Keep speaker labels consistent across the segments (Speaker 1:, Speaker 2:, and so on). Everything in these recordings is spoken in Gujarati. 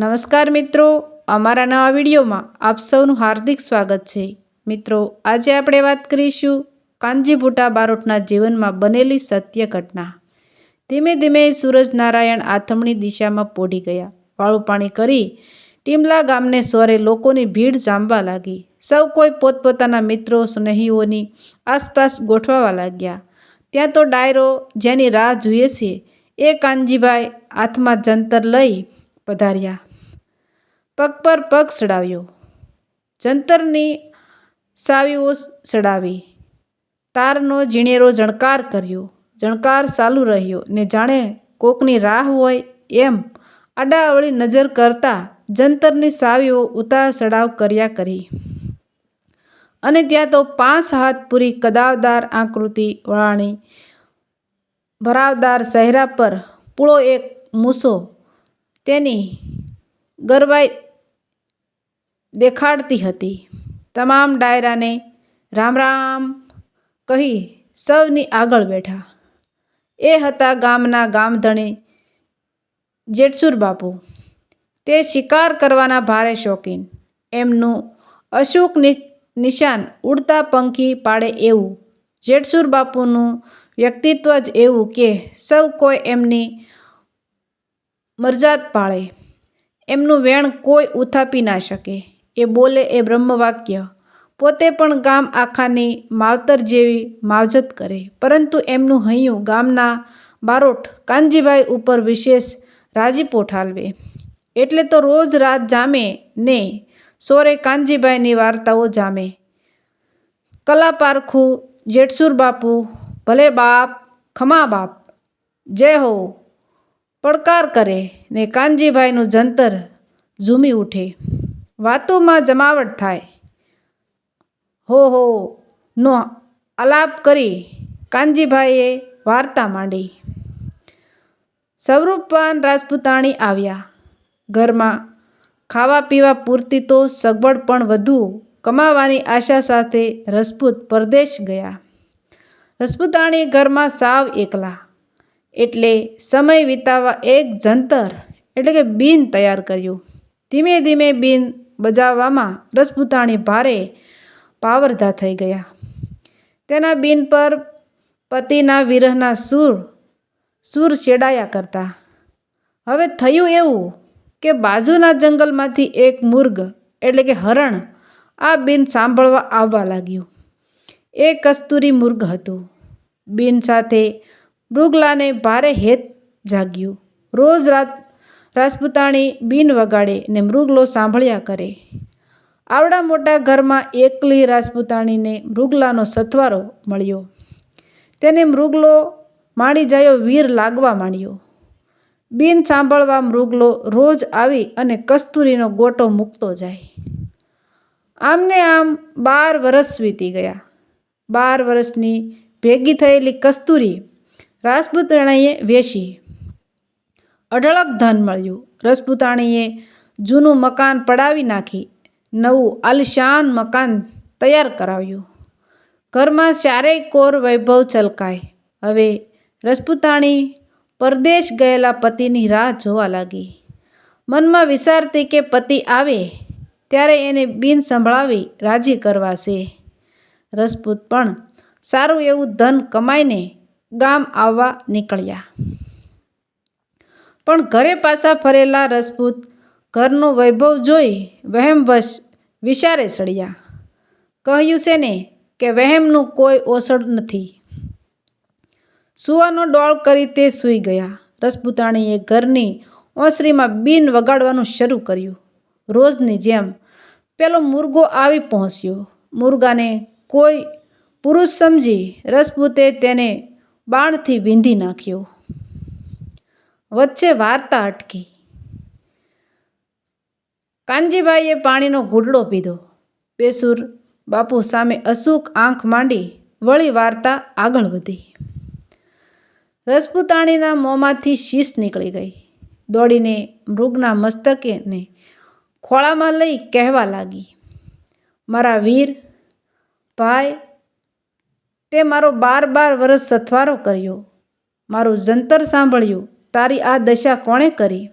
Speaker 1: નમસ્કાર મિત્રો, અમારા નવા વિડીયોમાં આપ સૌનું હાર્દિક સ્વાગત છે. મિત્રો, આજે આપણે વાત કરીશું કાંજીભૂટા બારોટના જીવનમાં બનેલી સત્ય ઘટના. ધીમે ધીમે સૂરજ નારાયણ આથમણી દિશામાં પોડી ગયા. વાળું પાણી કરી ટીમલા ગામને સ્વરે લોકોની ભીડ જામવા લાગી. સૌ કોઈ પોતપોતાના મિત્રો, સ્નેહીઓની આસપાસ ગોઠવાવા લાગ્યા. ત્યાં તો ડાયરો જેની રાહ જોઈએ છે એ કાનજીભાઈ હાથમાં જંતર લઈ પધાર્યા. પગ પર પગ ચડાવ્યો જંતરની સાવીઓ ચડાવી તારનો ઝીણેરો જણકાર કર્યો. જણકાર ચાલુ રહ્યો ને જાણે કોકની રાહ હોય એમ અડાવળી નજર કરતા જંતરની સાવીઓ ઉતાર ચડાવ કર્યા કરી. અને ત્યાં તો પાંચ હાથ પૂરી કદાવદાર આકૃતિ વાળાની ભરાવદાર ચહેરા પર પૂળો એક મૂસો. તેની ગરવાઈ દેખાડતી હતી. તમામ ડાયરાને રામ રામ કહી સૌની આગળ બેઠા. એ હતા ગામના ગામધણી જેઠસુર બાપુ. તે શિકાર કરવાના ભારે શોખીન. એમનું અશુક નિશાન ઉડતા પંખી પાડે એવું. જેઠસુર બાપુનું વ્યક્તિત્વ જ એવું કે સૌ કોઈ એમની મરજાદ પાળે. એમનું વેણ કોઈ ઉથાપી ના શકે. એ બોલે એ બ્રહ્મવાક્ય, પોતે પણ ગામ આખાની માવતર જેવી માવજત કરે. પરંતુ એમનું હૈયું ગામના બારોટ કાનજીભાઈ ઉપર વિશેષ રાજીપો ઠાલવે એટલે તો રોજ રાત જામે ને સોરે કાનજીભાઈની વાર્તાઓ જામે. કલા પારખું, જેઠસુર બાપુ, ભલે બાપ, ખમા બાપ, જય હો, પડકાર કરે ને કાનજીભાઈનું જંતર ઝૂમી ઉઠે. વાતોમાં જમાવટ થાય. હો હો, નો આલાપ કરી કાનજીભાઈએ વાર્તા માંડી. સ્વરૂપવાન રાજપૂતાણી આવ્યા. ઘરમાં ખાવા પીવા પૂરતી તો સગવડ પણ વધુ કમાવાની આશા સાથે રસપૂત પરદેશ ગયા. રસપૂતાણી ઘરમાં સાવ એકલા. એટલે સમય વિતાવવા એક જંતર, એટલે કે બીન તૈયાર કર્યું. ધીમે ધીમે બિન બજાવવામાં રજપૂતાણી ભારે પાવરધા થઈ ગયા. તેના બિન પર પતિના વિરહના સૂર સૂર ચેડાયા કરતા. હવે થયું એવું કે બાજુના જંગલમાંથી એક મુર્ગ એટલે કે હરણ, આ બિન સાંભળવા આવવા લાગ્યું. એ કસ્તુરી મુર્ગ હતું. બિન સાથે મૃગલાને ભારે હેત જાગ્યું. રોજ રાત રાજપૂતાણી બીન વગાડે ને મૃગલો સાંભળ્યા કરે. આવડા મોટા ઘરમાં એકલી રાજપૂતાણીને મૃગલાનો સથવારો મળ્યો. તેને મૃગલો માણી જાયો વીર લાગવા માંડ્યો. બીન સાંભળવા મૃગલો રોજ આવી અને કસ્તુરીનો ગોટો મૂકતો જાય. આમને આમ બાર વરસ વીતી ગયા. બાર વર્ષની ભેગી થયેલી કસ્તુરી રાજપૂતાણીએ વેશી અઢળક ધન મળ્યું. રસપૂતાણીએ જૂનું મકાન પડાવી નાખી, નવું આલિશાન મકાન તૈયાર કરાવ્યું. ઘરમાં ચારેય કોર વૈભવ છલકાય. હવે રસપૂતાણી પરદેશ ગયેલા પતિની રાહ જોવા લાગી. મનમાં વિચારતી કે પતિ આવે, ત્યારે એને બિન સંભળાવી રાજી કરવાશે. રસપૂત પણ સારું એવું ધન કમાઈને ગામ આવવા નીકળ્યા. પણ ઘરે પાછા ફરેલા રસપૂત ઘરનો વૈભવ જોઈ વહેમવશ વિચારે સળિયા. કહ્યું છે ને કે વહેમનું કોઈ ઓસડ નથી. સુવાનો ડોળ કરી તે સૂઈ ગયા. રસપૂતાણીએ ઘરની ઓસરીમાં બિન વગાડવાનું શરૂ કર્યું. રોજની જેમ પેલો મુર્ગો આવી પહોંચ્યો. મુર્ગાને કોઈ પુરુષ સમજી રસપૂતે તેને બાણથી વીંધી નાખ્યો. વચ્ચે વાર્તા અટકી. કાનજીભાઈએ પાણીનો ઘૂંટડો પીધો. બેસુર બાપુ સામે અસુક આંખ માંડી વળી વાર્તા આગળ વધી. રસપુતાણીના મોંમાંથી શીશ નીકળી ગઈ. દોડીને મૃગના મસ્તકેને ખોળામાં લઈ કહેવા લાગી, મારા વીર, ભાઈ, તે મારો બાર બાર વરસ સથવારો કર્યો. મારું જંતર સાંભળ્યું. તારી આ દશા કોણે કરી?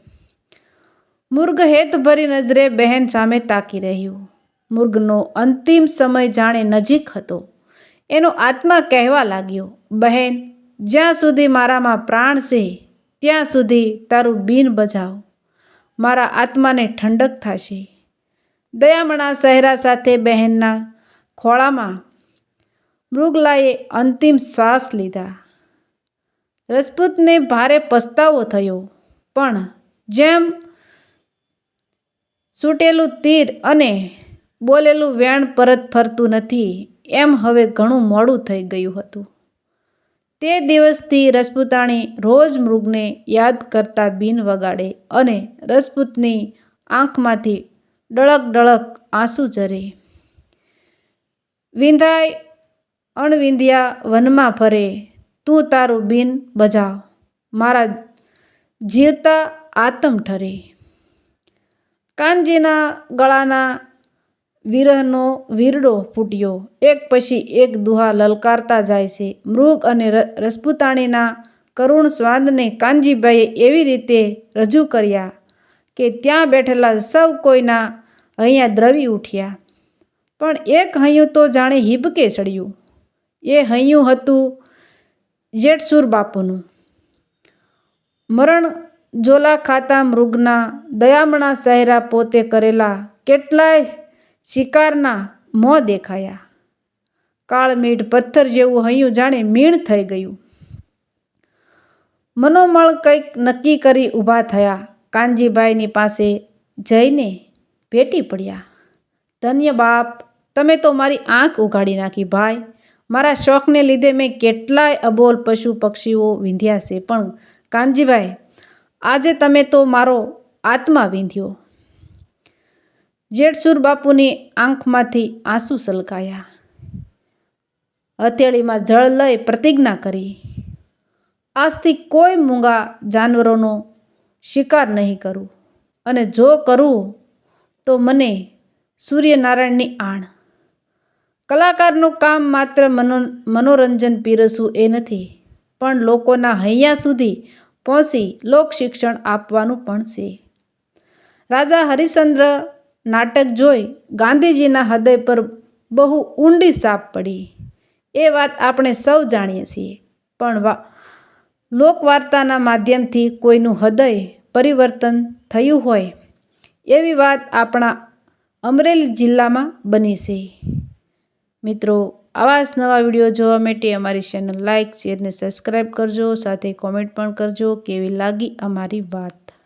Speaker 1: મૃગ હેતભરી નજરે બહેન સામે તાકી રહ્યું. મૃગનો અંતિમ સમય જાણે નજીક હતો. એનો આત્મા કહેવા લાગ્યો, બહેન, જ્યાં સુધી મારામાં પ્રાણ છે, ત્યાં સુધી તારું બીન બજાવ. મારા આત્માને ઠંડક થશે. દયામણા સહેરા સાથે બહેનના ખોળામાં મૃગલાએ અંતિમ શ્વાસ લીધા. રજપૂતને ભારે પસ્તાવો થયો. પણ જેમ સૂટેલું તીર અને બોલેલું વેણ પરત ફરતું નથી, એમ હવે ઘણું મોડું થઈ ગયું હતું. તે દિવસથી રજપૂતાણી રોજ મૃગને યાદ કરતા બીન વગાડે અને રજપૂતની આંખમાંથી ડળક ડળક આંસુ ઝરે. વિંધાય અણવિંધ્યા વનમાં ફરે. તું તારું બિન બજાવ. મારા જીવતા આતમ ઠરે. કાનજીના ગળાના વિરહનો વીરડો ફૂટ્યો. એક પછી એક દુહા લલકારતા જાય છે. મૃગ અને રસપૂતાણીના કરુણ સ્વાદને કાનજીભાઈએ એવી રીતે રજૂ કર્યા કે ત્યાં બેઠેલા સૌ કોઈના હૈયા દ્રવી ઉઠ્યા. પણ એક હૈયું તો જાણે હિબકે ચડ્યું એ હૈયું હતું જેઠસુર બાપુનું. મરણ જોલા ખાતા મૃગના દયામણા સહેરા પોતે કરેલા કેટલાય શિકારના મોં દેખાયા. કાળમીઠ પથ્થર જેવું હૈયું જાણે મીણ થઈ ગયું. મનોમળ કંઈક નક્કી કરી ઊભા થયા. કાનજીભાઈની પાસે જઈને ભેટી પડ્યા. ધન્ય બાપ, તમે તો મારી આંખ ઉઘાડી નાખી ભાઈ. મારા શોખને લીધે મેં કેટલાય અબોલ પશુ પક્ષીઓ વિંધ્યા છે, પણ કાનજીભાઈ, આજે તમે તો મારો આત્મા વિંધ્યો. જેઠસુર બાપુની આંખમાંથી આંસુ સલકાયા. હથેળીમાં જળ લઈ પ્રતિજ્ઞા કરી. આજથી કોઈ મૂંગા જાનવરોનો શિકાર નહીં કરું. અને જો કરું તો મને સૂર્યનારાયણની આણ કલાકારનું કામ માત્ર મનો, મનોરંજન પીરસવું એ નથી, પણ લોકોના હૈયા સુધી પહોંચી લોક શિક્ષણ આપવાનું પણ છે. રાજા હરિશ્ચંદ્ર નાટક જોઈ ગાંધીજીના હૃદય પર બહુ ઊંડી સાપ પડી. એ વાત આપણે સૌ જાણીએ છીએ, પણ વા, લોકવાર્તાના માધ્યમથી કોઈનું હૃદય પરિવર્તન થયું હોય એવી વાત આપણા અમરેલી જિલ્લામાં બની છે. મિત્રો, આવા જ નવા વીડિયો જોવા માટે અમારી ચેનલ લાઇક શેર ને સબસ્ક્રાઈબ કરજો, સાથે કોમેન્ટ પણ કરજો, કેવી લાગી અમારી વાત?